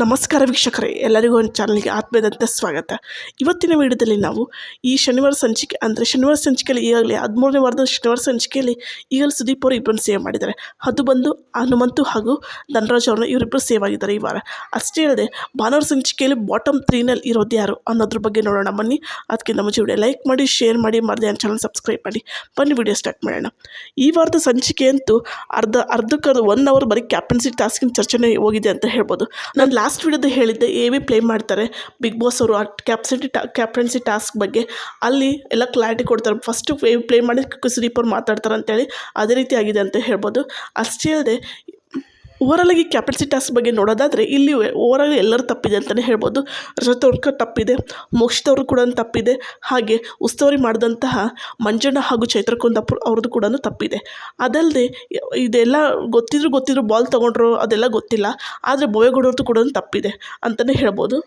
ನಮಸ್ಕಾರ ವೀಕ್ಷಕರೇ, ಎಲ್ಲರಿಗೂ ಒಂದು ಚಾನಲ್ಗೆ ಆತ್ಮೀಯದಂತೆ ಸ್ವಾಗತ. ಇವತ್ತಿನ ವಿಡಿಯೋದಲ್ಲಿ ನಾವು ಈ ಶನಿವಾರ ಸಂಚಿಕೆ, ಅಂದರೆ ಶನಿವಾರ ಸಂಚಿಕೆಯಲ್ಲಿ ಈಗಾಗಲೇ ಹದಿಮೂರನೇ ವಾರದ ಶನಿವಾರ ಸಂಚಿಕೆಯಲ್ಲಿ ಈಗಲೇ ಸುದೀಪ್ ಅವರು ಇಬ್ಬರನ್ನು ಸೇವ್ ಮಾಡಿದ್ದಾರೆ. ಅದು ಬಂದು ಹನುಮಂತು ಹಾಗೂ ಧನರಾಜ್ ಅವ್ರನ್ನ ಇವರಿಬ್ಬರು ಸೇವ್ ಆಗಿದ್ದಾರೆ ಈ ವಾರ. ಅಷ್ಟೇ ಅಲ್ಲದೆ, ಭಾನುವಾರ ಸಂಚಿಕೆಯಲ್ಲಿ ಬಾಟಮ್ ತ್ರೀನಲ್ಲಿ ಇರೋದು ಯಾರು ಅನ್ನೋದ್ರ ಬಗ್ಗೆ ನೋಡೋಣ ಬನ್ನಿ. ಅದಕ್ಕಿಂತ ಮುಂಚೆ ವಿಡಿಯೋ ಲೈಕ್ ಮಾಡಿ ಶೇರ್ ಮಾಡಿ, ಮರದೆ ನನ್ನ ಚಾನಲ್ ಸಬ್ಸ್ಕ್ರೈಬ್ ಮಾಡಿ. ಬನ್ನಿ ವಿಡಿಯೋ ಸ್ಟಾರ್ಟ್ ಮಾಡೋಣ. ಈ ವಾರದ ಸಂಚಿಕೆ ಅಂತೂ ಅರ್ಧ, ಅರ್ಧಕ್ಕೆ ಒನ್ ಅವರ್ ಬರೀ ಕ್ಯಾಪ್ಟನ್ಸಿ ಟಾಸ್ಕಿನ ಚರ್ಚೆನೇ ಹೋಗಿದೆ ಅಂತ ಹೇಳ್ಬೋದು. ನಾನು ಲಾಸ್ಟ್ ವಿಡಿಯೋದ ಹೇಳಿದ್ದೆ ಎ ವಿ ಪ್ಲೇ ಮಾಡ್ತಾರೆ ಬಿಗ್ ಬಾಸ್ ಅವರು ಆ ಕ್ಯಾಪ್ಸಿಟಿ ಟಾ ಕ್ಯಾಪ್ಟನ್ಸಿ ಟಾಸ್ಕ್ ಬಗ್ಗೆ. ಅಲ್ಲಿ ಎಲ್ಲ ಕ್ಲಾರಿಟಿ ಕೊಡ್ತಾರೆ. ಫಸ್ಟು ಎ ಪ್ಲೇ ಮಾಡಿ ಸುದೀಪ್ ಅವ್ರು ಮಾತಾಡ್ತಾರೆ ಅಂತೇಳಿ ಅದೇ ರೀತಿ ಆಗಿದೆ ಅಂತ ಹೇಳ್ಬೋದು. ಅಷ್ಟೇ ಅಲ್ಲದೆ ಓವರಾಲ್ ಆಗಿ ಕ್ಯಾಪ್ಟನ್ಸಿ ಟಾಸ್ಕ್ ಬಗ್ಗೆ ನೋಡೋದಾದರೆ ಇಲ್ಲಿ ಓವರಾಲ್ ಎಲ್ಲರೂ ತಪ್ಪಿದೆ ಅಂತಲೇ ಹೇಳ್ಬೋದು. ರಜತ್ ಅವ್ರ ತಪ್ಪಿದೆ, ಮೋಕ್ಷಿತ್ ಅವರು ಕೂಡ ತಪ್ಪಿದೆ, ಹಾಗೆ ಉಸ್ತುವಾರಿ ಮಾಡಿದಂತಹ ಮಂಜಣ್ಣ ಹಾಗೂ ಚೈತ್ರ ಕುಂದಾಪುರ್ ಅವ್ರದ್ದು ಕೂಡ ತಪ್ಪಿದೆ. ಅದಲ್ಲದೆ ಇದೆಲ್ಲ ಗೊತ್ತಿದ್ರು ಗೊತ್ತಿದ್ರು ಬಾಲ್ ತೊಗೊಂಡ್ರು ಅದೆಲ್ಲ ಗೊತ್ತಿಲ್ಲ, ಆದರೆ ಬೋಯಗೌಡರದ್ದು ಕೂಡ ತಪ್ಪಿದೆ ಅಂತಲೇ ಹೇಳ್ಬೋದು.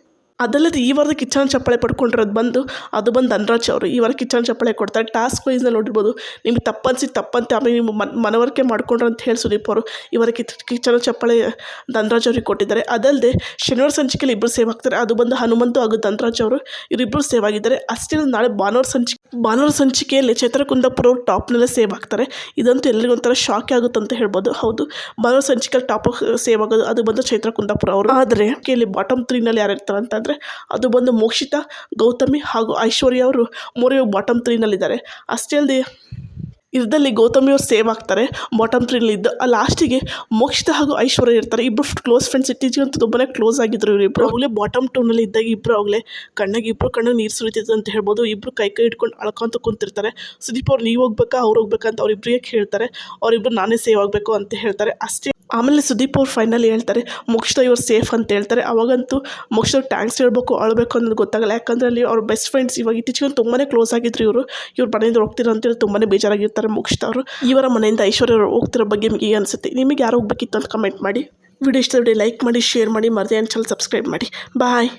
ಅದಲ್ಲದೆ ಈ ವಾರದ ಕಿಚ್ಚನ ಚಪ್ಪಾಳೆ ಪಡ್ಕೊಂಡಿರೋದು ಬಂದು, ಅದು ಬಂದು ಧನರಾಜ್ ಅವರು. ಈ ವಾರ ಕಿಚ್ಚನ ಚಪ್ಪಾಳೆ ಕೊಡ್ತಾರೆ. ಟಾಸ್ಕ್ ವೈಸ್ನಲ್ಲಿ ನೋಡಿರ್ಬೋದು, ನಿಮ್ಗೆ ತಪ್ಪನ್ಸಿ, ತಪ್ಪಂತೆ ಆಮೇಲೆ ನಿಮ್ಮ ಮನ್, ಮನವರಿಕೆ ಮಾಡಿಕೊಂಡ್ರು ಅಂತ ಹೇಳಿ ಸುದೀಪ್ ಅವರು ಈ ವಾರ ಕಿಚ್ ಕಿಚ್ಚನ ಚಪ್ಪಾಳೆ ಧನರಾಜ್ ಅವ್ರಿಗೆ ಕೊಟ್ಟಿದ್ದಾರೆ. ಅದಲ್ಲದೆ ಶನಿವಾರ ಸಂಚಿಕೆಯಲ್ಲಿ ಇಬ್ಬರು ಸೇವ್ ಆಗ್ತಾರೆ. ಅದು ಬಂದು ಹನುಮಂತು ಹಾಗೂ ಧನರಾಜ್ ಅವರು ಇವರಿಬ್ಬರು ಸೇವ್ ಆಗಿದ್ದಾರೆ. ಅಷ್ಟೇ ನಾಳೆ ಭಾನುವಾರ ಸಂಚಿಕೆ, ಭಾನುವಾರ ಸಂಚಿಕೆಯಲ್ಲಿ ಚೈತ್ರ ಕುಂದಾಪುರ ಅವರು ಟಾಪ್ನಲ್ಲೇ ಸೇವ್ ಆಗ್ತಾರೆ. ಇದಂತೂ ಎಲ್ಲರಿಗೂ ಒಂಥರ ಶಾಕ್ ಆಗುತ್ತೆ ಅಂತ ಹೇಳ್ಬೋದು. ಹೌದು, ಭಾನುವಾರ ಸಂಚಿಕೆಯಲ್ಲಿ ಟಾಪ್ ಸೇವ್ ಆಗೋದು, ಅದು ಬಂದು ಚೈತ್ರ ಕುಂದಾಪುರ ಅವರು. ಆದರೆ ಇಲ್ಲಿ ಬಾಟಮ್ ತ್ರೀನಲ್ಲಿ ಯಾರು ಇರ್ತಾರೆ ಅಂತಂದರೆ ಅದು ಬಂದು ಮೋಕ್ಷಿತಾ ಗೌತಮಿ ಹಾಗೂ ಐಶ್ವರ್ಯ ಅವರು ಮೂರೇ ಬಾಟಮ್ ತ್ರೀನಲ್ಲಿದ್ದಾರೆ ಅಷ್ಟೇ ಅಲ್ಲದೆ ಇದರಲ್ಲಿ ಗೌತಮಿ ಅವರು ಸೇವ್ ಆಗ್ತಾರೆ. ಬಾಟಮ್ ತ್ರೀನಲ್ಲಿ ಇದ್ದು ಆ ಲಾಸ್ಟಿಗೆ ಮೋಕ್ಷಿತ ಹಾಗೂ ಐಶ್ವರ್ಯ ಇರ್ತಾರೆ. ಇಬ್ಬರು ಕ್ಲೋಸ್ ಫ್ರೆಂಡ್ಸ್ ಇತ್ತೀಚೆಗಂತೂ ತುಂಬಾ ಕ್ಲೋಸ್ ಆಗಿದ್ರು ಇವರಿಬ್ಬರು ಅವಳೆ ಬಾಟಮ್ ಟೂನಲ್ಲಿ ಇದ್ದಾಗ ಇಬ್ಬರು ಆಗಲೇ ಕಣ್ಣಾಗಿ ಇಬ್ಬರು ಕಣ್ಣಿಗೆ ನೀರು ಸುರಿತಿದ್ದು ಅಂತ ಹೇಳ್ಬೋದು. ಇಬ್ಬರು ಕೈ ಕೈ ಇಟ್ಕೊಂಡು ಅಳ್ಕೊಂತ ಕುಂತಿರ್ತಾರೆ. ಸುದೀಪ್ ಅವ್ರು ನೀವು ಹೋಗ್ಬೇಕಾ? ಅವ್ರು ಹೋಗ್ಬೇಕಂತ ಅಂತ ಅವ್ರಿಬ್ರಿಗೆ ಹೇಳ್ತಾರೆ? ಅವರಿಬ್ಬರು ನಾನೇ ಸೇವ್ ಆಗಬೇಕು ಅಂತ ಹೇಳ್ತಾರೆ. ಅಷ್ಟೇ ಆಮೇಲೆ ಸುದೀಪ್ ಅವ್ರು ಫೈನಲ್ ಹೇಳ್ತಾರೆ ಮೋಕ್ಷಿತ ಇವ್ರು ಸೇಫ್ ಅಂತ ಹೇಳ್ತಾರೆ. ಅವಾಗಂತೂ ಮೋಕ್ಷ ಟ್ಯಾಂಕ್ಸ್ ಹೇಳ್ಬೇಕು ಅಳಬೇಕು ಅನ್ನೋದು ಗೊತ್ತಾಗಲ್ಲ. ಯಾಕಂದರೆ ಅಲ್ಲಿ ಅವ್ರ ಬೆಸ್ಟ್ ಫ್ರೆಂಡ್ಸ್ ಇವಾಗ ಇತ್ತೀಚೆಗೆ ತುಂಬಾ ಕ್ಲೋಸ್ ಆಗಿದ್ರು ಇವರು. ಇವ್ರ ಮನೆಯಿಂದ ಹೋಗ್ತಿರೋ ಅಂತೇಳಿ ತುಂಬಾ ಬೇಜಾರಾಗಿರ್ತಾರೆ ಮೋಕ್ಷಿತ ಅವರು ಇವರ ಮನೆಯಿಂದ ಐಶ್ವರ್ಯ ಅವರು ಹೋಗ್ತಿರೋ ಬಗ್ಗೆ ನಿಮಗೆ ಏನು ಅನಿಸುತ್ತೆ? ನಿಮಗೆ ಯಾರು ಹೋಗ್ಬೇಕಿತ್ತು ಅಂತ ಕಮೆಂಟ್ ಮಾಡಿ. ವಿಡಿಯೋ ಇಷ್ಟ ಲೈಕ್ ಮಾಡಿ ಶೇರ್ ಮಾಡಿ, ಮರದೇ ಚಾನಲ್ ಸಬ್ಸ್ಕ್ರೈಬ್ ಮಾಡಿ. ಬಾಯ್